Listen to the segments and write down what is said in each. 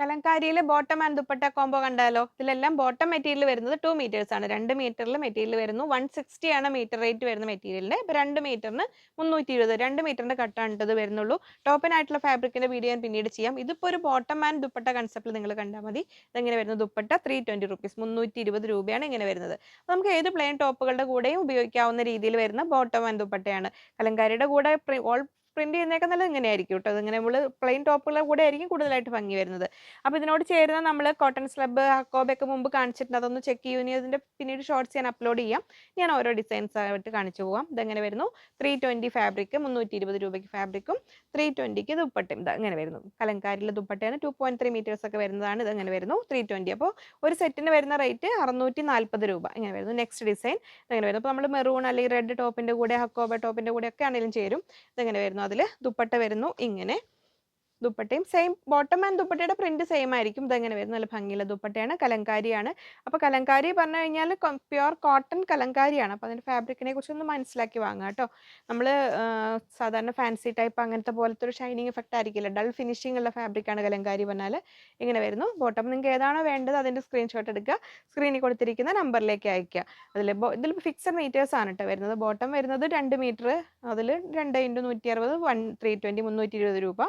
കലങ്കാരിയിലെ bottom and dupatta combo കണ്ടാലോ? ഇതിലെല്ലാം bottom material വരുന്നത് ടു മീറ്റേഴ്സ് ആണ്. രണ്ട് മീറ്ററിൽ മെറ്റീരിയൽ വരുന്നു. വൺ സിക്സ്റ്റി ആണ് മീറ്റർ റേറ്റ് വരുന്ന മെറ്റീരിയലിന്റെ ഇപ്പൊ രണ്ട് മീറ്ററിന് മുന്നൂറ്റി ഇരുപത് രണ്ട് മീറ്ററിന്റെ കട്ടാണ് ഇത് വരുന്നുള്ളൂ. ടോപ്പിനായിട്ടുള്ള ഫാബ്രിക്കിന്റെ വീഡിയോ ഞാൻ പിന്നീട് ചെയ്യാം. ഇതിപ്പോൾ ഒരു ബോട്ടം ആൻഡ് ദുപ്പട്ട കൺസെപ്റ്റിൽ നിങ്ങൾ കണ്ടാൽ മതി. ഇതെങ്ങനെ വരുന്നത് ദുപ്പട്ട ത്രീ ട്വന്റി റുപ്പീസ് മുന്നൂറ്റി ഇരുപത് രൂപയാണ് ഇങ്ങനെ വരുന്നത്. നമുക്ക് ഏത് പ്ലെയിൻ ടോപ്പുകളുടെ കൂടെയും ഉപയോഗിക്കാവുന്ന രീതിയിൽ വരുന്ന ബോട്ടം ആൻഡ് ദുപ്പട്ടയാണ്. കലങ്കാരിയുടെ കൂടെ ഓൾ പ്രിന്റ് ചെയ്യുന്നേക്കാൾ നല്ലത് ഇങ്ങനെയായിരിക്കും കേട്ടോ ഇങ്ങനെ നമ്മൾ പ്ലെയിൻ ടോപ്പുകളുടെ കൂടെ ആയിരിക്കും കൂടുതലായിട്ട് ഭംഗി വരുന്നത്. അപ്പോൾ ഇതിനോട് ചേരുന്ന നമ്മൾ കോട്ടൺ സ്ലബ് ഹക്കോബൊക്കെ മുമ്പ് കാണിച്ചിട്ടുണ്ട്. അതൊന്ന് ചെക്ക് ചെയ്യൂ ഇനി അതിന്റെ പിന്നീട് ഷോർട്സ് ഞാൻ അപ്ലോഡ് ചെയ്യാം. ഞാൻ ഓരോ ഡിസൈൻസ് ആയിട്ട് കാണിച്ചു പോകാം ഇതെങ്ങനെ വരുന്നു? ത്രീ ട്വന്റി ഫാബ്രിക് മുന്നൂറ്റി ഇരുപത് രൂപയ്ക്ക് ഫാബ്രിക്കും ത്രീ ട്വന്റിക്ക് ദുപ്പട്ടയും. ഇത് അങ്ങനെ വരുന്നു. കലങ്കാരിലെ ദുപ്പട്ടയാണ്. ടു പോയിന്റ് ത്രീ മീറ്റേഴ്സ് ഒക്കെ വരുന്നതാണ്. ഇത് അങ്ങനെ വരുന്നു. ത്രീ ട്വന്റി അപ്പോൾ ഒരു സെറ്റിന് വരുന്ന റേറ്റ് അറുന്നൂറ്റി നാൽപ്പത് രൂപ. ഇങ്ങനെ വരുന്നു. നെക്സ്റ്റ് ഡിസൈൻ ഇങ്ങനെ വരുന്നു. അപ്പോൾ നമ്മൾ മെറൂൺ അല്ലെങ്കിൽ റെഡ് ടോപ്പിന്റെ കൂടെ ഹക്കോബ ടോപ്പിന്റെ കൂടെ ഒക്കെ ആണെങ്കിലും ചേരും. ഇതെങ്ങനെ വരുന്നു. അതിൽ ദുപ്പട്ട വരുന്നു. ഇങ്ങനെ ദുപ്പട്ടയും സെയിം ബോട്ടം ആൻഡ് ദുപ്പട്ടയുടെ പ്രിന്റ് സെയിം ആയിരിക്കും. ഇതെങ്ങനെ വരും നല്ല ഭംഗിയുള്ള ദുപ്പട്ടയാണ് കലങ്കാരിയാണ്. അപ്പോൾ കലങ്കാരി പറഞ്ഞു കഴിഞ്ഞാൽ പ്യുവർ കോട്ടൺ കലങ്കാരിയാണ്. അപ്പോൾ അതിന്റെ ഫാബ്രിക്കിനെ കുറിച്ച് ഒന്ന് മനസ്സിലാക്കി വാങ്ങുക കേട്ടോ. നമ്മൾ സാധാരണ ഫാൻസി ടൈപ്പ് അങ്ങനത്തെ പോലത്തെ ഒരു ഷൈനിങ് എഫക്റ്റ് ആയിരിക്കില്ല. ഡൾ ഫിനിഷിംഗ് ഉള്ള ഫാബ്രിക്കാണ് കലങ്കാരി പറഞ്ഞാൽ ഇങ്ങനെ വരുന്നു. ബോട്ടം നിങ്ങൾക്ക് ഏതാണോ വേണ്ടത് അതിന്റെ സ്ക്രീൻഷോട്ട് എടുക്കുക. സ്ക്രീനിൽ കൊടുത്തിരിക്കുന്ന നമ്പറിലേക്ക് അയക്കുക അതിൽ ഇതിൽ ഫിക്സഡ് മീറ്റേഴ്സ് ആണ് കേട്ടോ വരുന്നത്. ബോട്ടം വരുന്നത് രണ്ട് മീറ്റർ അതിൽ രണ്ട് ഇന്റു നൂറ്റി അറുപത് വൺ ത്രീ ട്വന്റി മുന്നൂറ്റി ഇരുപത് രൂപ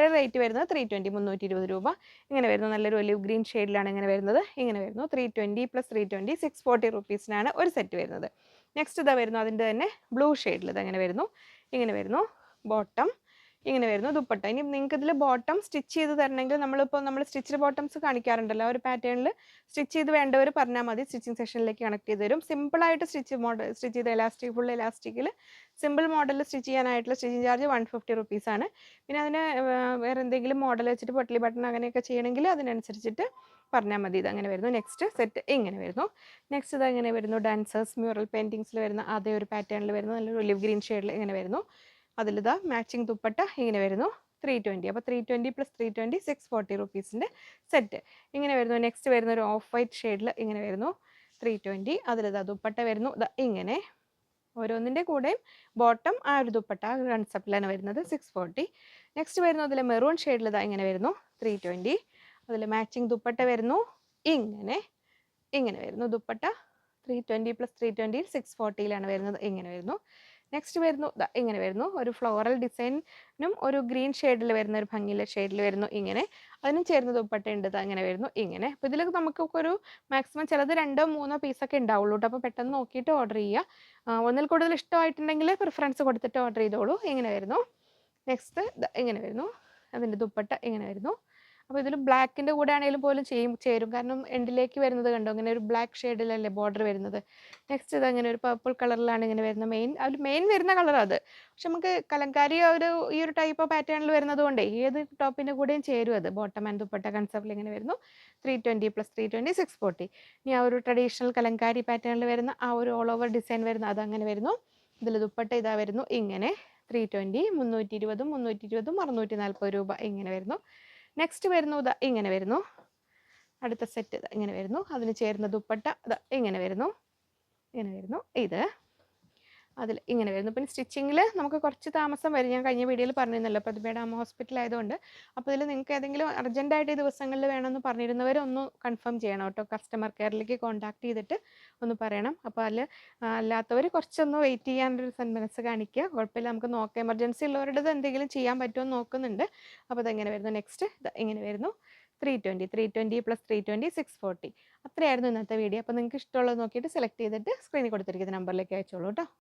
ദുപ്പട്ടയുടെ റേറ്റ് വരുന്നത് ത്രീ ട്വന്റി മുന്നൂറ്റി ഇരുപത് രൂപ. ഇങ്ങനെ വരുന്നു. നല്ലൊരു ഒലിവ് ഗ്രീൻ ഷെയ്ഡിലാണ് ഇങ്ങനെ വരുന്നത്. ഇങ്ങനെ വരുന്നു. Three twenty plus three twenty six forty റുപ്പീസിനാണ് ഒരു സെറ്റ് വരുന്നത്. നെക്സ്റ്റ് ഇതാ വരുന്നു. അതിന്റെ തന്നെ ബ്ലൂ ഷെയ്ഡിൽ ഇതങ്ങനെ വരുന്നു. ഇങ്ങനെ വരുന്നു. ബോട്ടം ഇങ്ങനെ വരുന്നു. ദുപ്പട്ട. ഇനി നിങ്ങൾക്ക് ഇതിൽ ബോട്ടം സ്റ്റിച്ച് ചെയ്ത് തരണമെങ്കിൽ നമ്മളിപ്പോൾ നമ്മൾ സ്റ്റിച്ചിൽ ബോട്ടംസ് കാണിക്കാറുണ്ടല്ലോ. ആ ഒരു പാറ്റേണിൽ സ്റ്റിച്ച് ചെയ്ത് വേണ്ടവർ പറഞ്ഞാൽ മതി. സ്റ്റിച്ചിങ് സെഷനിലേക്ക് കണക്ട് ചെയ്ത് തരും. സിമ്പിളായിട്ട് സ്റ്റിച്ച് മോഡൽ സ്റ്റിച്ച് ചെയ്ത് എലാസ്റ്റിക് ഫുൾ എലാസ്റ്റിക്കിൽ സിമ്പിൾ മോഡലിൽ സ്റ്റിച്ച് ചെയ്യാനായിട്ടുള്ള സ്റ്റിച്ചിങ് ചാർജ് വൺ ഫിഫ്റ്റി റുപ്പീസാണ് പിന്നെ അതിന് വേറെ എന്തെങ്കിലും മോഡൽ വെച്ചിട്ട് പൊട്ടലി ബട്ടൺ അങ്ങനെയൊക്കെ ചെയ്യണമെങ്കിൽ അതിനനുസരിച്ചിട്ട് പറഞ്ഞാൽ മതി. ഇത് അങ്ങനെ വരുന്നു. നെക്സ്റ്റ് സെറ്റ് ഇങ്ങനെ വരുന്നു. നെക്സ്റ്റ് ഇത് എങ്ങനെ വരുന്നു. ഡാൻസേഴ്സ് മ്യൂറൽ പെയിന്റിങ്സിൽ വരുന്ന അതേ ഒരു പാറ്റേണിൽ വരുന്നു. നല്ലൊരു ഒലിവ് ഗ്രീൻ ഷെയ്ഡിൽ ഇങ്ങനെ വരുന്നു. അതിലിതാ മാച്ചിങ് ദുപ്പട്ട ഇങ്ങനെ വരുന്നു. ത്രീ ട്വന്റി അപ്പോൾ three twenty plus three twenty six forty റുപ്പീസിന്റെ set ഇങ്ങനെ വരുന്നു. നെക്സ്റ്റ് വരുന്ന ഒരു ഓഫ് വൈറ്റ് ഷെയ്ഡിൽ ഇങ്ങനെ വരുന്നു. ത്രീ ട്വന്റി അതിലിതാ ദുപ്പട്ട വരുന്നു. ഇങ്ങനെ. ഓരോന്നിന്റെ കൂടെയും ബോട്ടം ആ ഒരു ദുപ്പട്ട കൺസെപ്റ്റിലാണ് വരുന്നത് സിക്സ് ഫോർട്ടി നെക്സ്റ്റ് വരുന്നു. അതിൽ മെറൂൺ ഷെയ്ഡിൽ ഇതാ ഇങ്ങനെ വരുന്നു. ത്രീ ട്വന്റി അതിൽ മാച്ചിങ് ദുപ്പട്ട വരുന്നു. ഇങ്ങനെ. ഇങ്ങനെ വരുന്നു dupatta. Three twenty plus three twenty six ഫോർട്ടിയിലാണ് വരുന്നത്. ഇങ്ങനെ വരുന്നു. നെക്സ്റ്റ് വരുന്നു ഇങ്ങനെ വരുന്നു. ഒരു ഫ്ലോറൽ ഡിസൈനും ഒരു ഗ്രീൻ ഷെയ്ഡിൽ വരുന്ന ഒരു ഭംഗിയിലെ ഷെയ്ഡിൽ വരുന്നു ഇങ്ങനെ. അതിനും ചേർന്ന് ദുപ്പട്ട ഉണ്ട് അങ്ങനെ വരുന്നു ഇങ്ങനെ. അപ്പോൾ ഇതിൽ നമുക്കൊക്കെ ഒരു മാക്സിമം ചിലത് രണ്ടോ മൂന്നോ പീസൊക്കെ ഉണ്ടാവുള്ളൂ കേട്ടോ അപ്പോൾ പെട്ടെന്ന് നോക്കിയിട്ട് ഓർഡർ ചെയ്യുക ഒന്നിൽ കൂടുതൽ ഇഷ്ടമായിട്ടുണ്ടെങ്കിൽ പ്രിഫറൻസ് കൊടുത്തിട്ട് ഓർഡർ ചെയ്തോളൂ. ഇങ്ങനെ വരുന്നു. നെക്സ്റ്റ് ഇങ്ങനെ വരുന്നു. അതിന്റെ ദുപ്പട്ട ഇങ്ങനെ വരുന്നു. അപ്പോൾ ഇതിൽ ബ്ലാക്കിന്റെ കൂടെ ആണെങ്കിലും പോലും ചെയ്യും ചേരും. കാരണം എൻഡിലേക്ക് വരുന്നത് കണ്ടോ? അങ്ങനെ ഒരു ബ്ലാക്ക് ഷെയ്ഡിലല്ലേ ബോർഡർ വരുന്നത്? നെക്സ്റ്റ് ഇത് അങ്ങനെ ഒരു പർപ്പിൾ കളറിലാണ് ഇങ്ങനെ വരുന്നത് മെയിൻ അതിൽ മെയിൻ വരുന്ന കളർ അത്. പക്ഷെ നമുക്ക് കലങ്കാരി ഒരു ഈ ഒരു ടൈപ്പ് ഓഫ് പാറ്റേണിൽ വരുന്നത് കൊണ്ടേ ഏത് ടോപ്പിന്റെ കൂടെയും ചേരും അത്. ബോട്ടം ആൻഡ് ദുപ്പട്ട കൺസെപ്റ്റിൽ ഇങ്ങനെ വരുന്നു. Three twenty plus three twenty six forty ഇനി ആ ഒരു ട്രഡീഷണൽ കലങ്കാരി പാറ്റേണിൽ വരുന്ന ആ ഒരു ഓൾ ഓവർ ഡിസൈൻ വരുന്ന അത് അങ്ങനെ വരുന്നു. ഇതിൽ ദുപ്പട്ട ഇതാ വരുന്നു. ഇങ്ങനെ ത്രീ ട്വന്റി മുന്നൂറ്റി ഇരുപതും മുന്നൂറ്റി ഇരുപതും അറുന്നൂറ്റി നാൽപ്പത് രൂപ ഇങ്ങനെ വരുന്നു. നെക്സ്റ്റ് വരുന്നു ഇതാ ഇങ്ങനെ വരുന്നു. അടുത്ത സെറ്റ് ഇങ്ങനെ വരുന്നു. അതിന് ചേരുന്ന ദുപ്പട്ട ഇതാ ഇങ്ങനെ വരുന്നു. ഇങ്ങനെ വരുന്നു. ഇത്. അതിൽ ഇങ്ങനെ വരുന്നു. പിന്നെ സ്റ്റിച്ചിങ്ങിൽ നമുക്ക് കുറച്ച് താമസം വരും. ഞാൻ കഴിഞ്ഞ വീഡിയോയിൽ പറഞ്ഞിരുന്നല്ലോ പ്രതിഭയുടെ അമ്മ ഹോസ്പിറ്റൽ ആയതുകൊണ്ട്. അപ്പോൾ ഇതിൽ നിങ്ങൾക്ക് ഏതെങ്കിലും അർജന്റായിട്ട് ഈ ദിവസങ്ങളിൽ വേണമെന്ന് പറഞ്ഞിരുന്നവർ ഒന്ന് കൺഫേം ചെയ്യണം കേട്ടോ. കസ്റ്റമർ കെയറിലേക്ക് കോൺടാക്ട് ചെയ്തിട്ട് ഒന്ന് പറയണം. അപ്പോൾ അതിൽ അല്ലാത്തവർ കുറച്ചൊന്ന് വെയിറ്റ് ചെയ്യാനൊരു സന്മനസ് കാണിക്കുക. കുഴപ്പമില്ല നമുക്ക് നോക്കാം. എമർജൻസി ഉള്ളവരുടേത് എന്തെങ്കിലും ചെയ്യാൻ പറ്റുമോ നോക്കുന്നുണ്ട്. അപ്പോൾ അതെങ്ങനെ വരുന്നു? നെക്സ്റ്റ് ഇങ്ങനെ വരുന്നു. Three twenty three twenty plus three twenty six forty അത്രയായിരുന്നു ഇന്നത്തെ വീഡിയോ. അപ്പോൾ നിങ്ങൾക്ക് ഇഷ്ടമുള്ളത് നോക്കിയിട്ട് സെലക്ട് ചെയ്തിട്ട് സ്ക്രീനിൽ കൊടുത്തിരിക്കുന്ന നമ്പറിലേക്ക് അയച്ചോളൂ കേട്ടോ.